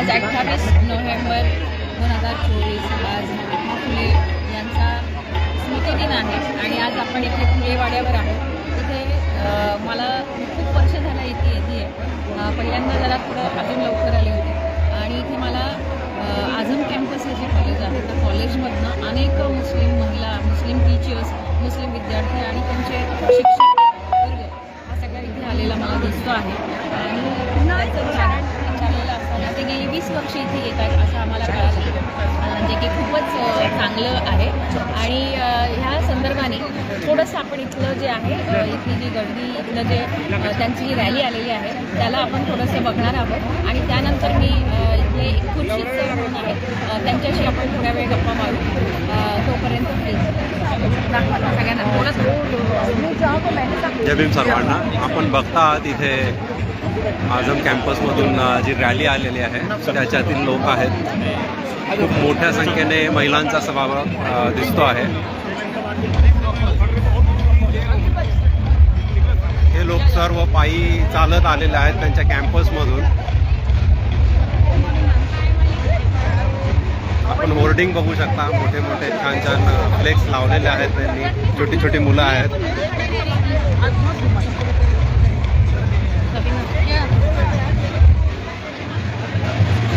आज अठ्ठावीस नोव्हेंबर दोन हजार चोवीस आज महात्मा फुले यांचा स्मृतिदिन आहे आणि आज आपण इथे फुलेवाड्यावर आहोत. तिथे मला खूप वर्ष झालं इथे येते आहे. पहिल्यांदा जरा थोडं अजून लवकर आले होते. आणि इथे मला आझम कॅम्पस हे जे कॉलेज आहे त्या कॉलेजमधनं अनेक मुस्लिम महिला मुस्लिम टीचर्स मुस्लिम विद्यार्थी आणि त्यांचे शिक्षक वर्ग हा सगळा इथे आलेला मला दिसतो आहे. आणि त्याचं कारण ते गेली वीस वर्ष इथे येत आहेत असं आम्हाला कळालं. अं, जे की खूपच चांगलं आहे. आणि ह्या संदर्भाने थोडंसं आपण इथलं जे आहे इथली जी गर्दी इथलं जे त्यांची जी रॅली आलेली आहे त्याला आपण थोडंसं बघणार आहोत. आणि त्यानंतर मी इथले सर म्हणून आहेत अं, त्यांच्याशी आपण थोड्या वेळ गप्पा मारू. तोपर्यंत सगळ्यांना. थोडंसं जय भीम सर्वांना. आपण बघता आहात इथे आझम कॅम्पसमधून जी रॅली आलेली आहे त्याच्यातील लोक आहेत. खूप मोठ्या संख्येने महिलांचा सभाग दिसतो आहे. हे लोक सर्व पायी चालत आलेले आहेत त्यांच्या कॅम्पसमधून आपण होर्डिंग बघू शकता. मोठे मोठे छान छान फ्लेक्स लावलेले आहेत त्यांनी. छोटी छोटी मुलं आहेत.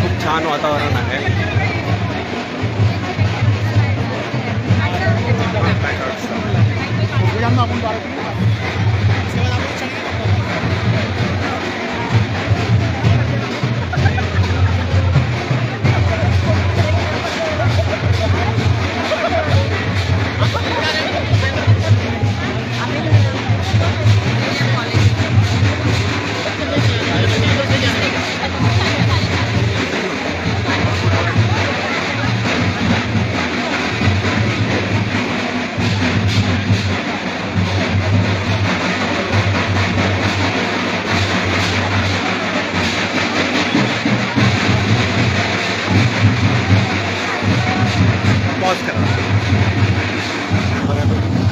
खूप छान वातावरण आहे. ありがとうございます。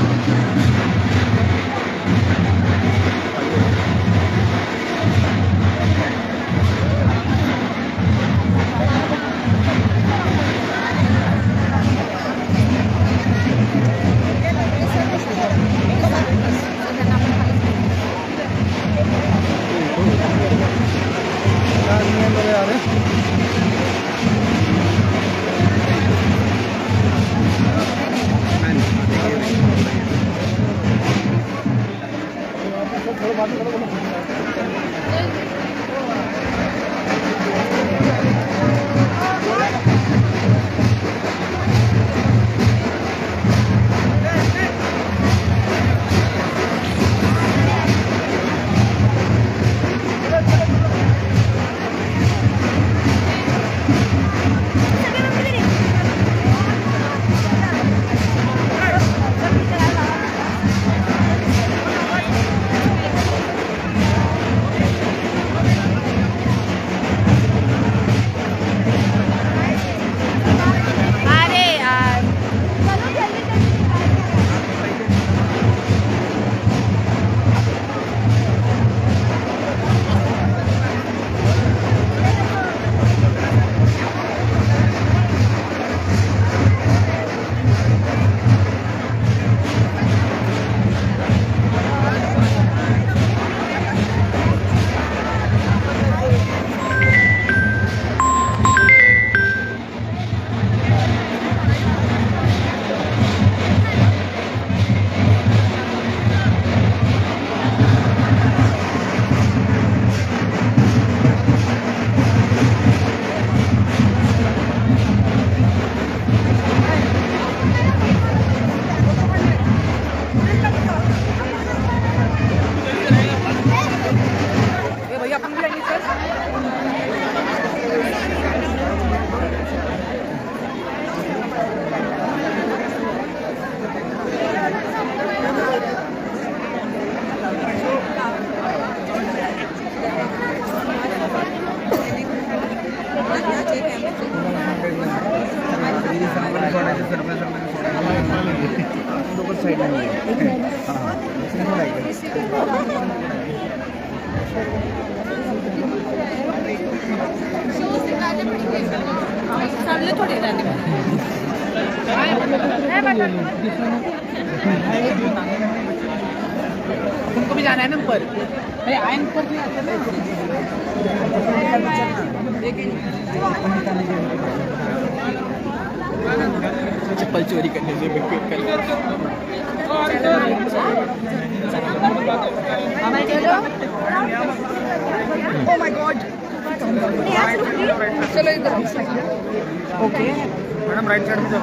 तुमको भी जाना है ना ऊपर? अरे आए ऊपर चप्पल चोरी करने से बिल्कुल कर चलो इधर। ओके मैडम राइट साइड में जाओ।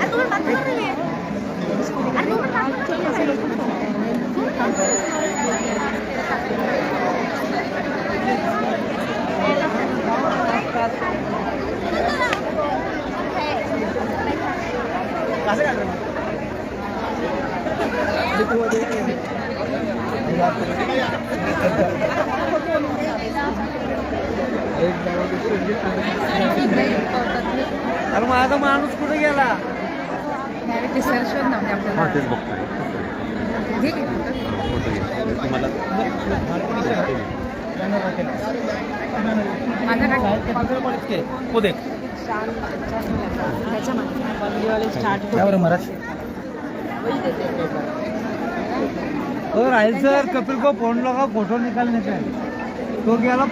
আর তোমার तेच बघतोय. ठीक फोटो घे तुम्हाला महाराज और सर कपिल को फोन लगा फोटो निकालने का तो गेला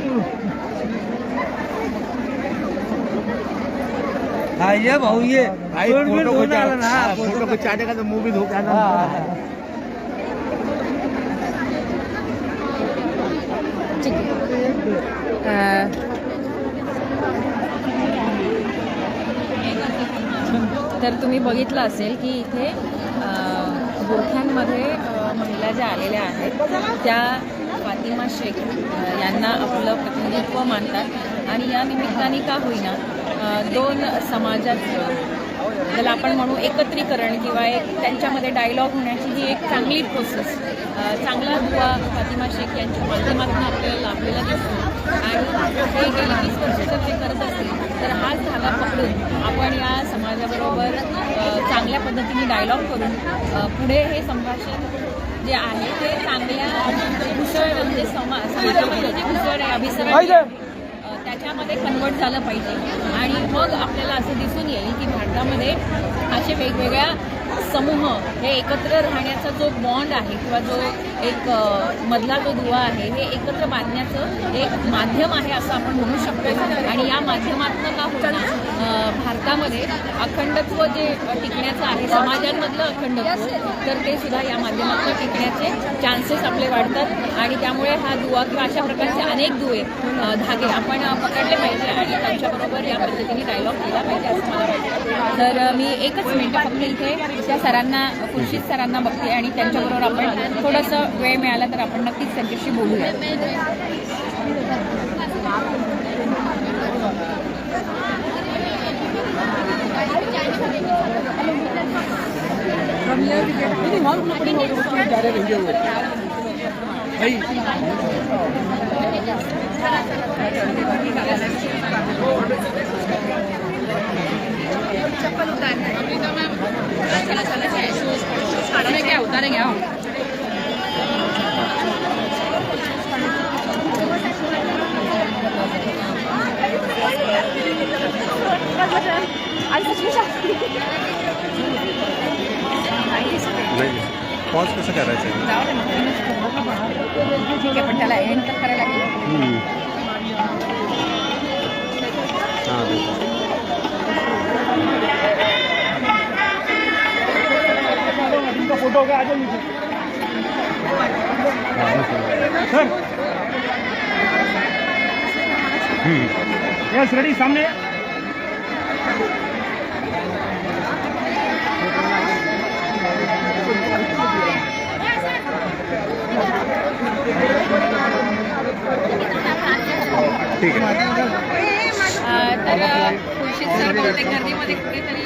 हाँ ये भाऊ ये। फोटो को फोटो को चाटे का तो मुंह भी धोखा ठीक आहे अं, तर तुम्ही बघितलं असेल की इथे बुरख्यांमध्ये महिला ज्या आलेल्या आहेत त्या फातिमा शेख यांना आपलं प्रतिनिधित्व मानतात. आणि या निमित्ताने का होईना दोन समाजाचं त्याला आपण म्हणू एकत्रीकरण किंवा एक त्यांच्यामध्ये डायलॉग होण्याची ही एक चांगली प्रोसेस चांगला दुवा फातिमा शेख यांच्या माध्यमातून आपल्याला लाभलेला दिसतो. आणि हे गेली वीस वर्ष जर ते करत असतील तर हाच धागा पकडून आपण या समाजाबरोबर चांगल्या पद्धतीने डायलॉग करून पुढे हे संभाषण जे आहे ते चांगल्या घुसळ म्हणजे समा समाजामध्ये जे घुसळ आहे अभिसरण आहे, कन्वर्ट झालं पाहिजे. आणि मग आपल्याला असं दिसून येईल की भारतामध्ये असे वेगवेगळ्या समूह हे एकत्र राहण्याचा जो बॉन्ड आहे किंवा जो एक मधला जो दुवा आहे हे एकत्र बांधण्याचं एक माध्यम आहे असं आपण म्हणू शकतो. आणि या माध्यमातून का होणार भारतामध्ये अखंडत्व जे टिकण्याचं आहे समाजांमधलं अखंडत्व तर ते सुद्धा या माध्यमातून टिकण्याचे चान्सेस आपले वाढतात. आणि त्यामुळे हा दुवा किंवा अशा प्रकारचे अनेक दुवे धागे आपण पकडले पाहिजे आणि त्यांच्याबरोबर या पद्धतीने डायलॉग केला पाहिजे असं मला वाटतं. तर मी एकच मिनटं फक्त इथे त्या सरांना खुर्शीद सरांना बघते आणि त्यांच्याबरोबर आपण थोडंसं वेळ मिळाला तर आपण नक्कीच त्यांच्याशी बोलूया. चप्पल उतारना चला चला शूज़ काढायला क्या उतारेंगे हम पॉज कसं करायचं ठीक आहे पण त्याला एंड तर करायला लागेल फोटो हो गया आ जाओ नीचे सर यस रेडी सामने ठीक आहे अ, तर कदाचित सर बहुतेक गर्दीमध्ये कुठेतरी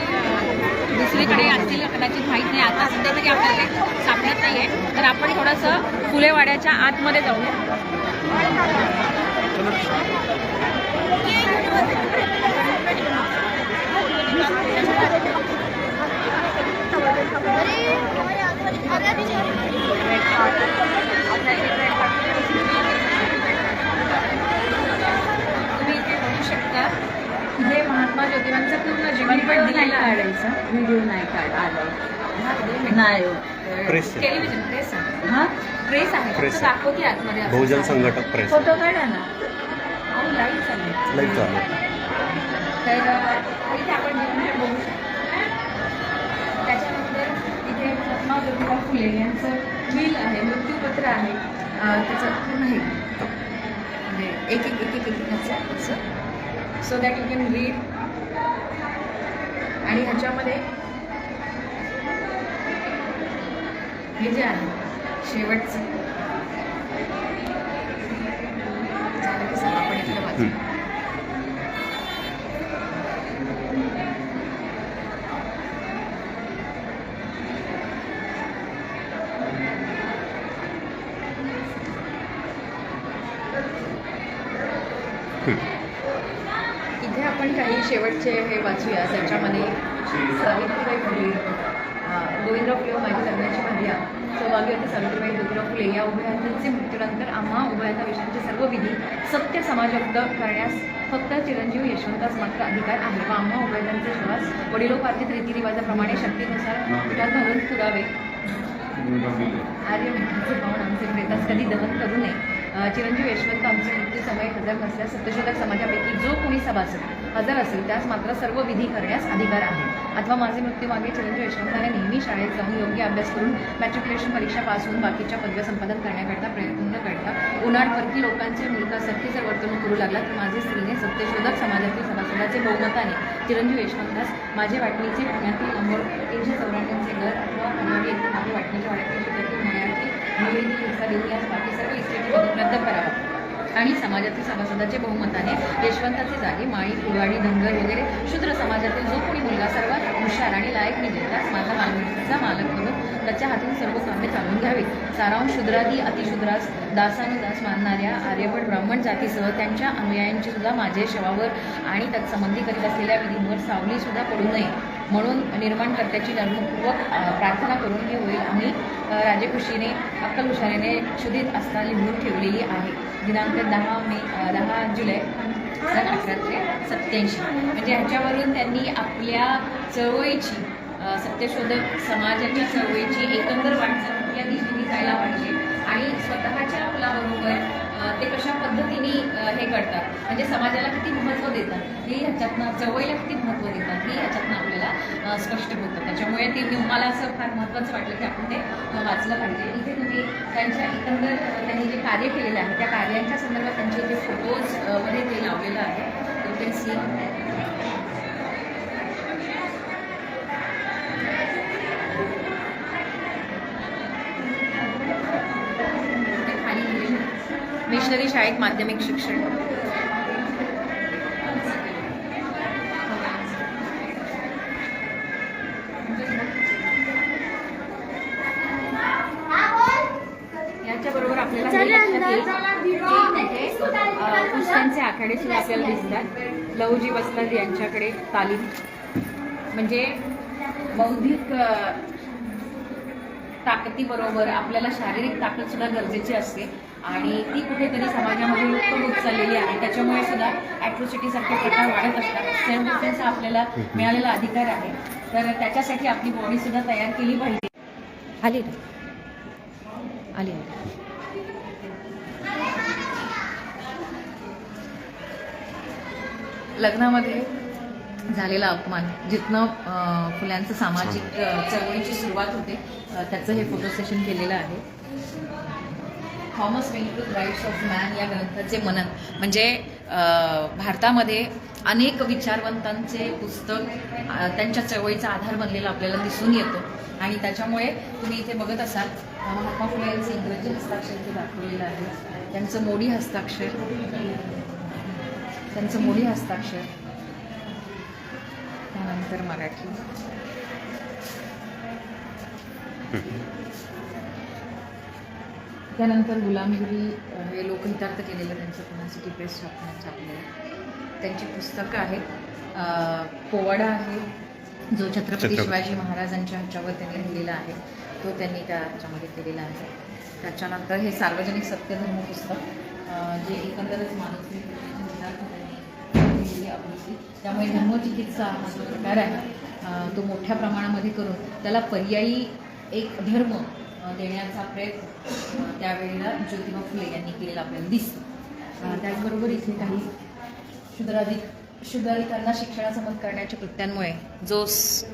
दुसरीकडे असतील कदाचित माहीत नाही आता सध्या तरी आपल्याला काही सापडत नाही आहे तर आपण थोडंसं फुलेवाड्याच्या आतमध्ये जाऊया तुम्ही इथे बघू शकता इथे महात्मा ज्योतिबांचं पूर्ण जीवनपट दिलेलं आहे. व्हिडिओ नाही काढ आलाय. नाही. हो. प्रेस आहे. टेलिव्हिजन प्रेस आहे. हा? प्रेस आहे. प्रेस फक्त आहे. दाखवते आतमध्ये असं बहुजन चालेल. संघटक प्रेस फोटो काढा ना. अहो, live चालू तर अ, इथे आपण बघू शकतो. त्याच्यानंतर इथे महात्मा ज्योतिबा फुले यांचं बिल आहे मृत्यूपत्र आहे. अ, त्याचं पूर्ण हे. म्हणजे एक एक एक एक एक असं असं. So that you can read आणि ह्याच्यामध्ये हे जे आहे शेवटचं. आपण इथलं वाचू. शेवटचे हे वाचूया. त्याच्यामध्ये सावित्रीबाई फुले गोविंदराव फुले माझी लग्नाची भार्या सौभाग्यवती सावित्रीबाई गोविंदराव फुले या उभयतांचे मृत्यूनंतर आम्हा उभयता विषयांचे सर्व विधी सत्य समाजबद्ध करण्यास फक्त चिरंजीव यशवंतास मात्र अधिकार आहे. व आम्हा उभयतांचे श्वास वडिलोपार्जित रीतिरिवाजाप्रमाणे शक्तीनुसार पिठात घालून पुरावे. आर्य मिठाचे पाहून आमचे प्रेतास कधी दहन करू नये. चिरंजीव यशवंत आमचे मृत्यू समय हजर नसल्यास सत्यशोधक समाजापैकी जो कोणी सभासद हजर असेल त्यास मात्र सर्व विधी करण्यास अधिकार आहे. अथवा माझे मृत्यूमागे चिरंजीव यशवंताने नेहमी शाळेत जाऊन योग्य अभ्यास करून मॅट्रिक्युलेशन परीक्षा पास होऊन बाकीच्या पदव्या संपादन करण्याकरता प्रयत्न न करता. उन्हाळ परकी लोकांच्या मुलकासारखी जर वर्तणूक करू लागला तर माझे स्त्रीने सत्यशोधक समाजातील सभासदाचे बहुमताने चिरंजीव यशवंतास माझे वाटणीचे पुण्यातील नंबर तीनशे चौऱ्याण्णवचे घर अथवा मनवाडी माझे वाटणीचे वाटणीचे क्षेत्रातील मयाची हिस्सा देऊन यास बाकी सर्व इस्टेटी आणि समाजातील सभासदाचे बहुमताने यशवंताचे जागे माळी फुलवाडी धनगर वगैरे शूद्र समाजातील जो कोणी मुलगा सर्वात हुशार आणि लायक निघेल त्यास माझा मालमत्तेचा मालक म्हणून त्याच्या हातून सर्व कामे चालून घ्यावी सारांश शूद्रादी अतिशूद्रास दासानुदास मानणाऱ्या आर्यभट ब्राह्मण जातीसह त्यांच्या अनुयायांची सुद्धा माझे शवावर आणि तत्संबंधी करीत असलेल्या विधींवर सावलीसुद्धा पडू नये. म्हणून निर्माणकर्त्याची जन्मपूर्वक प्रार्थना करून हे होईल. आम्ही राजेखुशीने अक्कल हुशारीने शुद्धीत असता लिहून ठेवलेली आहे. दिनांक दहा मे दहा जुलै सन अठराशे सत्याऐंशी. म्हणजे ह्याच्यावरून त्यांनी आपल्या चळवळीची सत्यशोधक समाजाच्या चळवळीची एकंदर वाटचाल या दिशेने जायला पाहिजे. आणि स्वतःच्या मुलाबरोबर ते कशा पद्धतीने हे करतात म्हणजे समाजाला किती महत्त्व देतात. हे ह्याच्यातनं चळवळीला किती महत्त्व देतात. हे ह्याच्यातनं आपल्याला स्पष्ट होतं. त्याच्यामुळे ते मला असं फार महत्त्वाचं वाटलं की आपण ते वाचलं पाहिजे. इथे तुम्ही त्यांच्या एकंदर त्यांनी जे कार्य केलेलं आहे त्या कार्यांच्या संदर्भात त्यांचे जे फोटोजमध्ये ते लावलेलं आहे ते ते सी मिशनरी शाळेत माध्यमिक शिक्षण. याच्याबरोबर आपल्याला हे आखाडे सुद्धा आपल्याला दिसतात. लहुजी वस्ताद यांच्याकडे तालीम. म्हणजे बौद्धिक ताकदीबरोबर आपल्याला शारीरिक ताकद सुद्धा गरजेची असते. आणि ती कुठेतरी समाजामध्ये लुप्त होत चाललेली आहे. त्याच्यामुळे सुद्धा ॲट्रोसिटी सारखे प्रकार वाढत असतात. सेल्फ डिफेन्स हा आपल्याला मिळालेला अधिकार आहे. तर त्याच्यासाठी आपली बॉडी सुद्धा तयार केली पाहिजे. आली आली लग्नामध्ये झालेला अपमान जिथनं फुल्यांचं सामाजिक चळवळीची सुरुवात होते त्याचं हे फोटो सेशन केलेलं आहे. थॉमस वेंट्रूथ राईट्स ऑफ मॅन या ग्रंथाचे मनन. म्हणजे भारतामध्ये अनेक विचारवंतांचे पुस्तक त्यांच्या चळवळीचा आधार बनलेला आपल्याला दिसून येतो. आणि त्याच्यामुळे तुम्ही इथे बघत असाल महात्मा फुले यांचे इंग्रजी हस्ताक्षर इथे दाखवलेलं आहे. त्यांचं मोडी हस्ताक्षर. त्यांचं मोडी हस्ताक्षर. त्यानंतर मराठी. त्यानंतर गुलामगिरी हे लोकहितार्थ केलेलं त्यांचं पुण्यासिटी प्रेस छापण्यात छापलेलं त्यांची पुस्तकं आहेत. पोवाडा आहे जो छत्रपती. शिवाजी महाराजांच्या ह्याच्यावर त्यांनी लिहिलेला आहे. तो त्यांनी त्या ह्याच्यामध्ये केलेला आहे. त्याच्यानंतर हे सार्वजनिक सत्यधर्म पुस्तक जे एकंदरच त्यांनी आवृत्ती त्यामुळे धर्मचिकित्सा हा जो प्रकार आहे तो मोठ्या प्रमाणामध्ये करून त्याला पर्यायी एक धर्म देण्याचा प्रयत्न त्यावेळेला ज्योतिबा फुले यांनी केलेला आपल्याला दिसतो. त्याचबरोबर इथे काही शुद्राधिक शुद्राधिकांना शिक्षणाचा करण्याच्या कृत्यांमुळे जो स-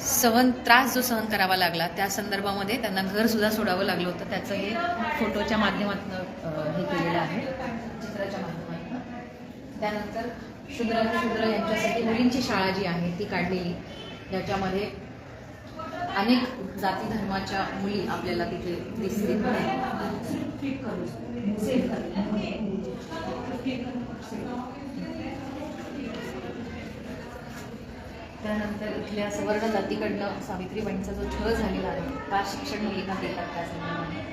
सहन त्रास जो सहन करावा लागला त्या संदर्भामध्ये त्यांना घर सुद्धा सोडावं लागलं होतं. त्याचं हे फोटोच्या माध्यमातून हे केलेलं आहे चित्राच्या माध्यमातून. त्यानंतर शूद्र शुद्र यांच्यासाठी मुलींची शाळा जी आहे ती काढलेली. याच्यामध्ये अनेक जाती धर्माच्या मुली आपल्याला तिथे दिसतील. त्यानंतर इथल्या सवर्ण जातीकडनं सावित्रीबाईंचा जो छळ झालेला आहे का शिक्षण मुलींना देतात त्या संदर्भाने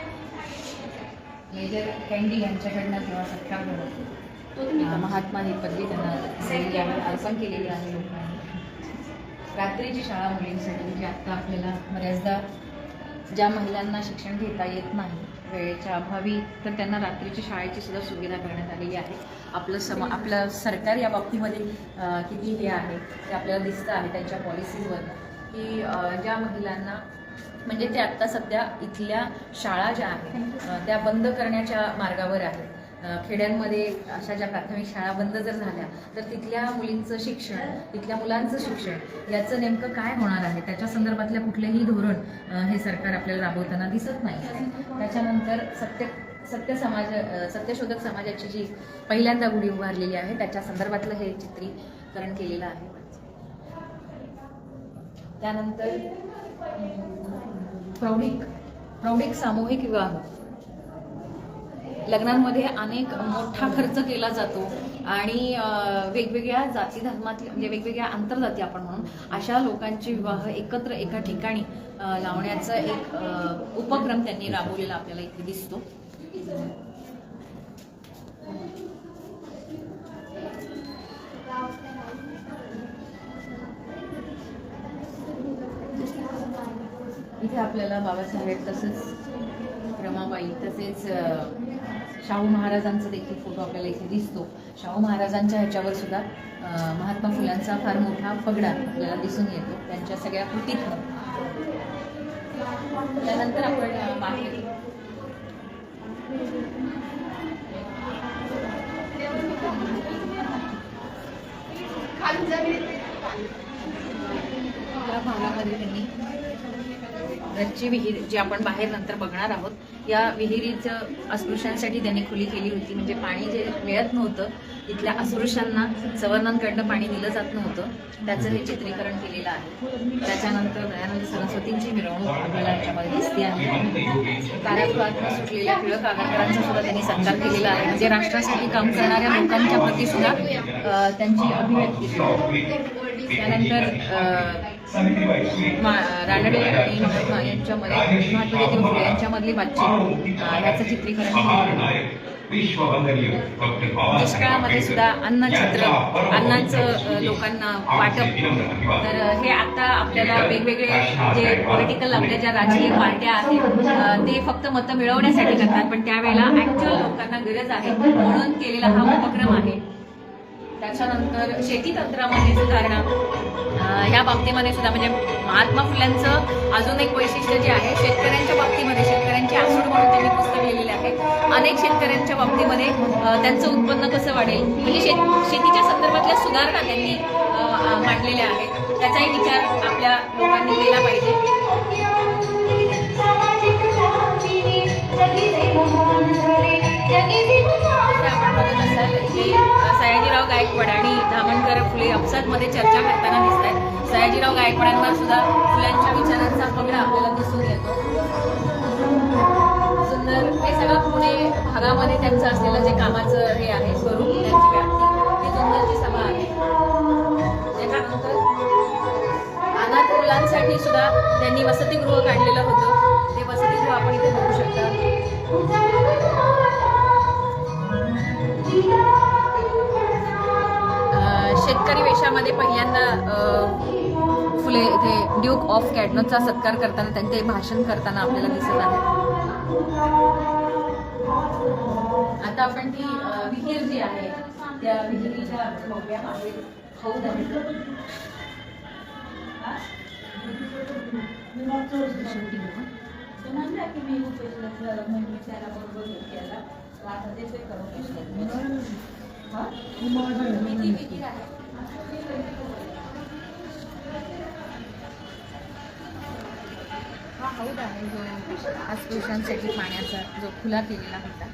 मेजर कॅन्डी यांच्याकडनं जेव्हा सत्याग्रह महात्मा ही पदवी त्यांना अर्पण केलेली आहे लोकांनी. रात्रीची शाळा मुलींसाठी जी आत्ता आपल्याला बऱ्याचदा ज्या महिलांना शिक्षण घेता येत नाही वेळेच्या अभावी तर त्यांना रात्रीची शाळेची सुद्धा सुविधा करण्यात आलेली आहे. आपलं सम आपलं सरकार या बाबतीमध्ये किती हे आहे ते आपल्याला दिसतं आहे त्यांच्या पॉलिसीजवर की ज्या महिलांना म्हणजे ते आत्ता सध्या इथल्या शाळा ज्या आहेत त्या बंद करण्याच्या मार्गावर आहेत. खेड्यांमध्ये अशा ज्या प्राथमिक शाळा बंद जर झाल्या तर तिथल्या मुलींचं शिक्षण तिथल्या मुलांचं शिक्षण याचं नेमकं काय होणार आहे? त्याच्या संदर्भातल्या कुठलेही धोरण हे सरकार आपल्याला राबवताना दिसत नाही. त्याच्यानंतर सत्य सत्य समाज सत्यशोधक समाजाची जी पहिल्यांदा गुढी उभारलेली आहे त्याच्या संदर्भातलं हे चित्रीकरण केलेलं आहे. त्यानंतर प्रौढिक प्रौढिक सामूहिक विवाह. लग्नांमध्ये अनेक मोठा खर्च केला जातो आणि वेगवेगळ्या जाती धर्मातल्या म्हणजे वेगवेगळ्या आंतरजाती आपण म्हणून अशा लोकांचे विवाह एकत्र एका ठिकाणी लावण्याचा एक उपक्रम त्यांनी राबवलेला आपल्याला इथे दिसतो. इथे आपल्याला बाबासाहेब तसंच रमाबाई तसेच शाहू महाराजांचा देखील फोटो आपल्याला इथे दिसतो. शाहू महाराजांच्या ह्याच्यावर सुद्धा महात्मा फुलांचा फार मोठा पगडा आपल्याला दिसून येतो. त्यांच्या सगळ्या कृतीतनं त्यानंतर आपण अं, बाहेर या भागामध्ये त्यांनी रच्ची विहीर जी आपण बाहेर नंतर बघणार आहोत या विहिरीचं अस्पृश्यांसाठी त्यांनी खुली केली होती. म्हणजे पाणी जे मिळत नव्हतं तिथल्या अस्पृश्यांना सवर्णांकडनं पाणी दिलं जात नव्हतं. त्याचं हे चित्रीकरण केलेलं आहे. त्याच्यानंतर दयानंद सरस्वतींची मिरवणूक आपल्याला याच्यामध्ये दिसते आहे. कारागृहात सुटलेल्या टिळक आगरकरांचा सुद्धा त्यांनी सत्कार केलेला आहे. म्हणजे राष्ट्रासाठी काम करणाऱ्या लोकांच्या प्रती सुद्धा त्यांची अभिव्यक्ती. त्यानंतर रानडे आणि महात्मा यांच्यामध्ये महात्मा ज्योतिबा यांच्यामधली बातचीत. अं, ह्याचं चित्रीकरण. दुष्काळामध्ये सुद्धा अन्नछत्र अन्नाचं अं, लोकांना वाटप तर हे आता आपल्याला वेगवेगळे जे पॉलिटिकल आपल्या ज्या राजकीय पार्ट्या आहेत ते फक्त मतं मिळवण्यासाठी करतात पण त्यावेळेला ऍक्च्युअल लोकांना गरज आहे म्हणून केलेला हा उपक्रम आहे. त्याच्यानंतर शेती तंत्रामध्ये सुधारणा ह्या बाबतीमध्ये सुद्धा म्हणजे महात्मा फुल्यांचं अजून एक वैशिष्ट्य जे आहे शेतकऱ्यांच्या बाबतीमध्ये शेतकऱ्यांची आसूड म्हणून त्यांनी पुस्तक लिहिलेले आहे अनेक शेतकऱ्यांच्या बाबतीमध्ये त्यांचं उत्पन्न कसं वाढेल? म्हणजे शेत शेतीच्या संदर्भातल्या सुधारणा त्यांनी मांडलेल्या आहेत. त्याचाही विचार आपल्या लोकांनी केला पाहिजे. फुले अपसातमध्ये चर्चा करताना दिसत आहेत सयाजीराव गायकवाडांवर सुद्धा फुलांच्या विचारांचा पगडा आपल्याला दिसून येतो. सुंदर हे सगळं पुणे भागामध्ये त्यांचं असलेलं जे कामाचं हे आहे स्वरूप त्यांची व्याप्ती ही सुंदरची सभा आहे. त्याच्यानंतर अनाथ मुलांसाठी सुद्धा त्यांनी वसतिगृह काढलेलं होतं. ते वसतिगृह आपण इथे बघू शकता. शेतकरी वेशामध्ये पहिल्यांदा फुले इथे ड्यूक ऑफ कॅडनचा सत्कार करताना त्यांचे भाषण करताना आपल्याला दिसत आहे आता आपण ती विहीर जी आहे त्या विहिरीच्या हौद आहे. तो की मी म्हणजे त्याला आता ते करून? मी ती विहीर आहे हा हौद आहे जो अस्पृश्यांसाठी पाण्याचा जो खुला केलेला होता.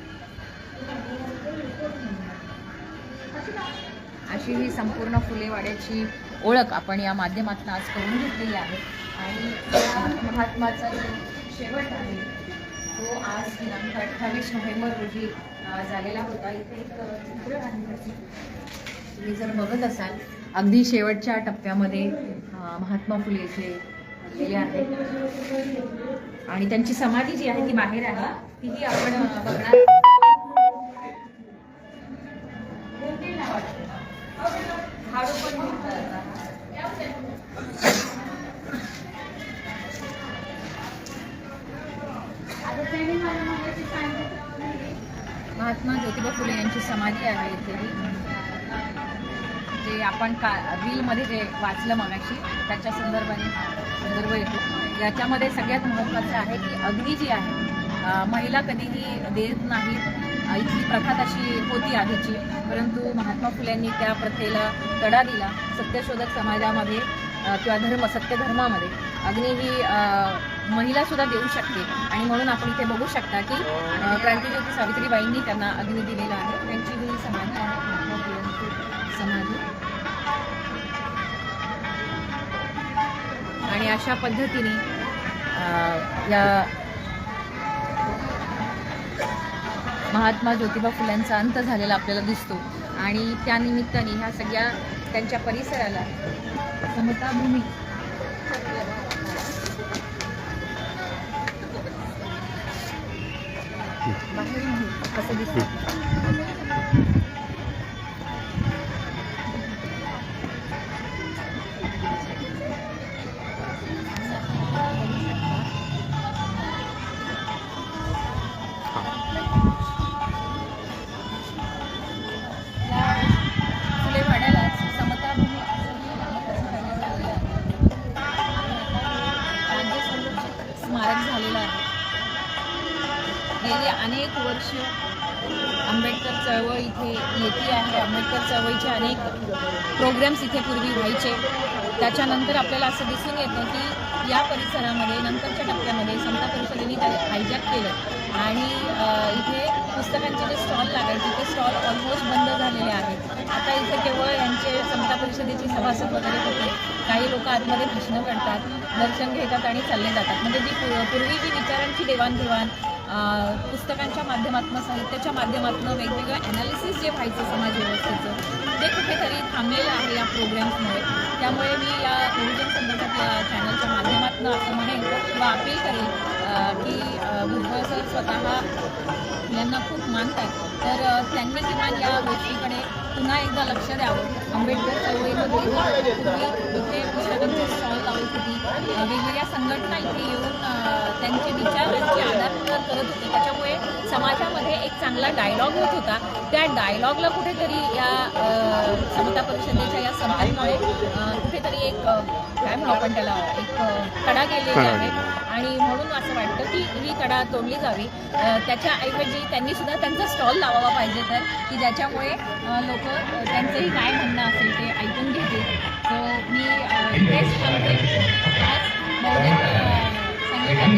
अशी ही संपूर्ण फुलेवाड्याची ओळख आपण या माध्यमातून आज करून घेतलेली आहे. आणि महात्माचा जो शेवट आहे तो आज दिनांक अठ्ठावीस नोव्हेंबर रोजी झालेला होता. इथे एक चित्र आहे. तुम्ही जर बघत असाल अगदी शेवटच्या टप्प्यामध्ये महात्मा फुले इथे गेले आहेत आणि त्यांची समाधी जी आहे ती बाहेर आहे. तीही आपण बघणार आपण का रीलमध्ये जे वाचलं मगाशी त्याच्या संदर्भाने संदर्भ येतो. याच्यामध्ये सगळ्यात महत्त्वाचं आहे की अग्नी जी आहे महिला कधीही देत नाहीत. इथली प्रथा तशी होती आधीची परंतु महात्मा फुल्यांनी त्या प्रथेला तडा दिला सत्यशोधक समाजामध्ये किंवा धर्म सत्यधर्मामध्ये. अग्नी ही महिलासुद्धा देऊ शकते. आणि म्हणून आपण इथे बघू शकता की क्रांतीज्योती क्रांतिज्योती सावित्रीबाईंनी त्यांना अग्नी दिलेला आहे. त्यांची ही समाधी आहे महात्मा फुल्यांची समाधी. आणि अशा पद्धतीने या महात्मा ज्योतिबा फुल्यांचा अंत झालेला आपल्याला दिसतो. आणि त्यानिमित्ताने ह्या सगळ्या त्यांच्या परिसराला समताभूमी असं दिसतं? प्रोग्राम्स इथे पूर्वी व्हायचे. त्याच्यानंतर आपल्याला असं दिसून येतं की या परिसरामध्ये नंतरच्या टप्प्यामध्ये समता परिषदेने त्या हायजॅक केलं. आणि इथे पुस्तकांचे जे स्टॉल लागायचे ते स्टॉल ऑलमोस्ट बंद झालेले आहेत. आता इथे केवळ यांचे समता परिषदेची सभासद वगैरे होते. काही लोक आतमध्ये भाषणं करतात दर्शन घेतात आणि चालले जातात. म्हणजे जी पूर्वी जी विचारांची देवाणघेवाण पुस्तकांच्या माध्यमातून साहित्याच्या माध्यमातून वेगवेगळं ॲनालिसिस जे व्हायचं समाजव्यवस्थेचं ते कुठेतरी थांबलेलं आहे या प्रोग्राम्समुळे त्यामुळे मी या बहुजन संदर्भात या चॅनलच्या माध्यमातून असं म्हणेन किंवा अपील करेन की भुजबळ सर स्वतः यांना खूप मानतात तर त्यांनी किमान या गोष्टीकडे पुन्हा एकदा लक्ष द्यावं. आंबेडकर चळवळीमध्ये इथे पुस्तकांचे स्टॉल लावत होती. वेगवेगळ्या संघटना इथे येऊन त्यांचे विचार करत होते. त्याच्यामुळे समाजामध्ये एक चांगला डायलॉग होत होता. त्या डायलॉगला कुठेतरी या समता परिषदेच्या या सभांमुळे कुठेतरी एक काय म्हणू आपण त्याला एक तडा गेलेला आहे. आणि म्हणून असं वाटतं की ही तडा तोडली जावी. त्याच्याऐवजी त्यांनी सुद्धा त्यांचा स्टॉल लावावा पाहिजे तर की ज्याच्यामुळे लोक त्यांचंही काय म्हणणं असेल ते ऐकून घेतील. सो मी इथेच थांबते आज अ, संघटन